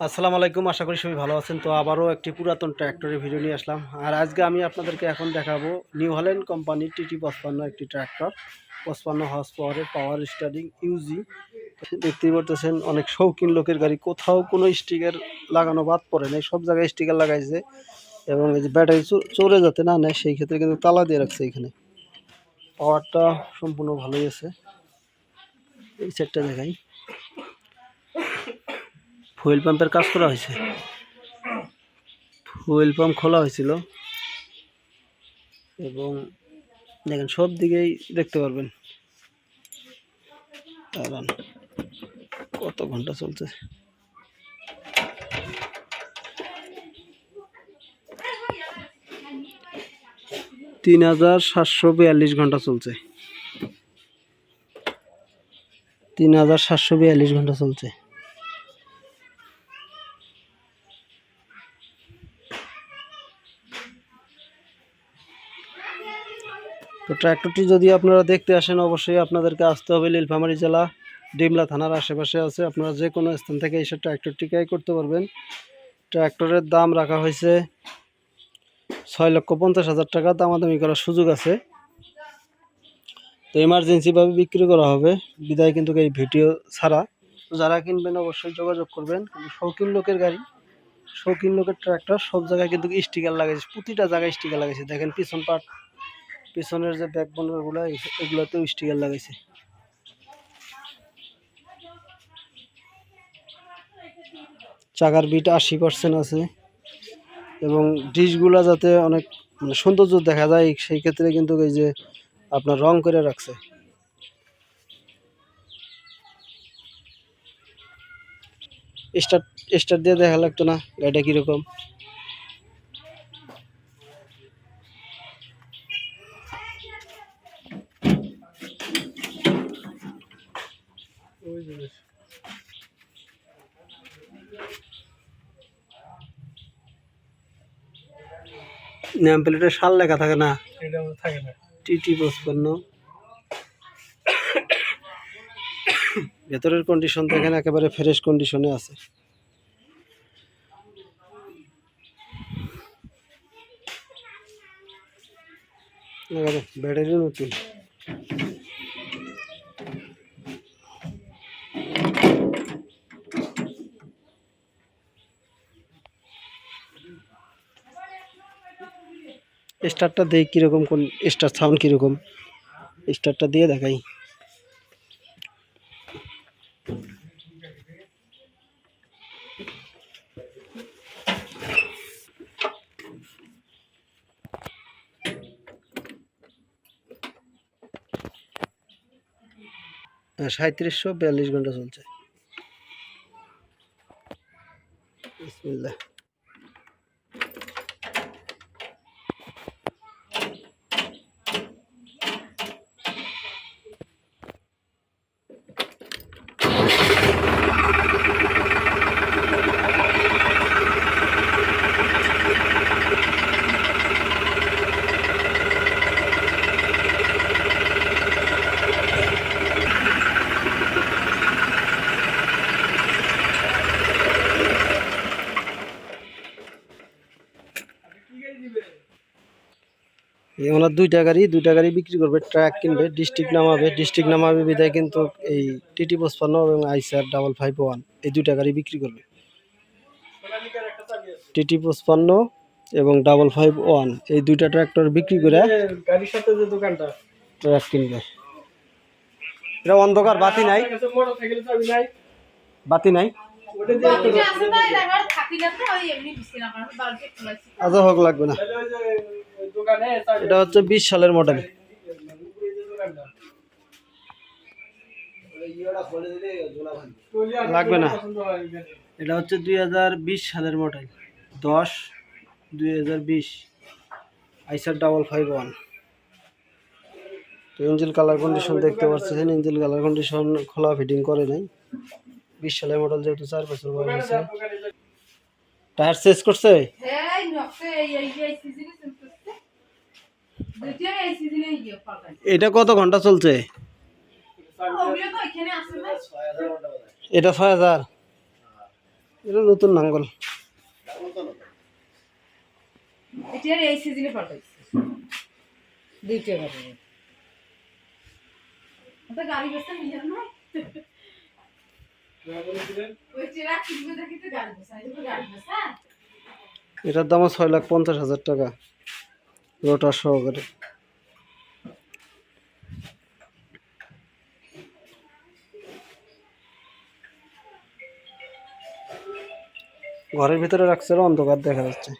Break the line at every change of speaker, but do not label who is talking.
আসসালামু আলাইকুম, আশা করি সবাই ভালো আছেন। তো আবারও একটি পুরাতন ট্র্যাক্টরের ভিডিও নিয়ে আসলাম। আর আজকে আমি আপনাদেরকে এখন দেখাবো নিউ হল্যান্ড কোম্পানির টিটি পঁচপান্ন একটি ট্র্যাক্টর, পঁচপান্ন হর্স পাওয়ারের পাওয়ার স্টারিং ইউজি দেখতেই পারতেছেন, অনেক শৌখিন লোকের গাড়ি, কোথাও কোনো স্টিকার লাগানো বাদ পড়ে নাই, সব জায়গায় স্টিকার লাগাইছে এবং এই যে ব্যাটারি চো- চলে যাতে না নেয়, সেই ক্ষেত্রে কিন্তু তালা দিয়ে রাখছে এখানে। পাওয়ারটা সম্পূর্ণ ভালোই আছে। এই সেটটা দেখাই। ফুয়েল পাম্পের কাজ করা হয়েছে। ফুয়েল পাম্প খোলা হয়েছিল। এবং দেখেন, সব দিকেই দেখতে পারবেন। দাঁড়ান, কত ঘণ্টা চলছে? তিন হাজার সাতশো বিয়াল্লিশ ঘণ্টা চলছে। তিন হাজার সাতশো বিয়াল্লিশ ঘণ্টা চলছে। তো ট্র্যাক্টরটি যদি আপনারা দেখতে আসেন, অবশ্যই আপনাদেরকে আসতে হবে নীলফামারী জেলা, ডিমলা থানার আশেপাশে আছে। আপনারা যে কোনো স্থান থেকে এসে ট্র্যাক্টরটি ক্রয় করতে পারবেন। ট্র্যাক্টরের দাম রাখা হয়েছে ছয় লক্ষ পঞ্চাশ হাজার টাকা। দামাদামি করার সুযোগ আছে। তো এমার্জেন্সিভাবে বিক্রি করা হবে। বিদায় কিন্তু এই ভিডিও ছাড়া। যারা কিনবেন, অবশ্যই যোগাযোগ করবেন। কিন্তু শৌখিন লোকের গাড়ি, শৌখিন লোকের ট্র্যাক্টর, সব জায়গায় কিন্তু স্টিকার লাগাইছে। প্রতিটা জায়গায় স্টিকার লাগাইছে। দেখেন পিছন পাট। পিছনের যে ব্যাকগুলো এগুলোতেও স্টিকার লাগাইছে। চাকার বিট আশি পার্সেন্ট আছে। এবং ডিশগুলো যাতে অনেক মানে সৌন্দর্য দেখা যায়, সেই ক্ষেত্রে কিন্তু এই যে আপনার রং করে রাখছে। স্টার্ট স্টার্ট দিয়ে দেখা লাগতো না গাড়িটা কীরকম? নেম প্লেটে সাল লেখা থাকে না?
থাকে না।
টিটি পঁচপান্ন ভেতরের কন্ডিশন দেখেন একেবারে ফ্রেশ কন্ডিশনে আছে। ব্যাটারি নতুন। স্টারটা দেই কীরকম কোন স্টার সাউন্ড কীরকম? স্টারটা দিয়ে দেখাই। সাঁত্রিশশো বিয়াল্লিশ ঘণ্টা চলছে। ওনার দুইটা গাড়ি দুইটা গাড়ি বিক্রি করবে ট্রাক কিনবে ডিস্ট্রিক্ট নামাবে ডিস্ট্রিক্ট নামাবে বিদায় কিন্তু এই টিটি পঁচপান্ন এবং আইসার ডাবল ফাইভ ওয়ান এই দুইটা গাড়ি বিক্রি করবে। টিটি পঁচপান্ন এবং ডাবল ফাইভ ওয়ান এই দুইটা ট্র্যাক্টর বিক্রি করে
এ, গাড়ির সাথে যে দোকানটা।
ট্রাক কিনবে। এটা অন্ধকার বাতি নাই। বাতি নাই। আজ হোক লাগবে না। এটা হচ্ছে বিশ সালের মডেল লাগবে না।
হয়।
এটা হচ্ছে দুই হাজার বিশ সালের মডেল দশ, দুই হাজার বিশ। আইসার ডাবল ফাইভ ওয়ান তো ইঞ্জিল কালার কন্ডিশন দেখতে পাচ্ছেন। ইঞ্জিল কালার কন্ডিশন খোলা ফিটিং করে নাই। বিশ সালের মডেল যেহেতু চার বছর বয়স হয়েছে। টায়ার শেষ করছে? এটা কত ঘণ্টা চলছে? এটা ছয় হাজার।
এটা নতুন নাঙ্গল। এটার দাম ছয় লাখ পঞ্চাশ হাজার টাকা। রোটার সহকারে। ঘরের ভিতরে রাখছে অন্ধকার দেখা যাচ্ছে।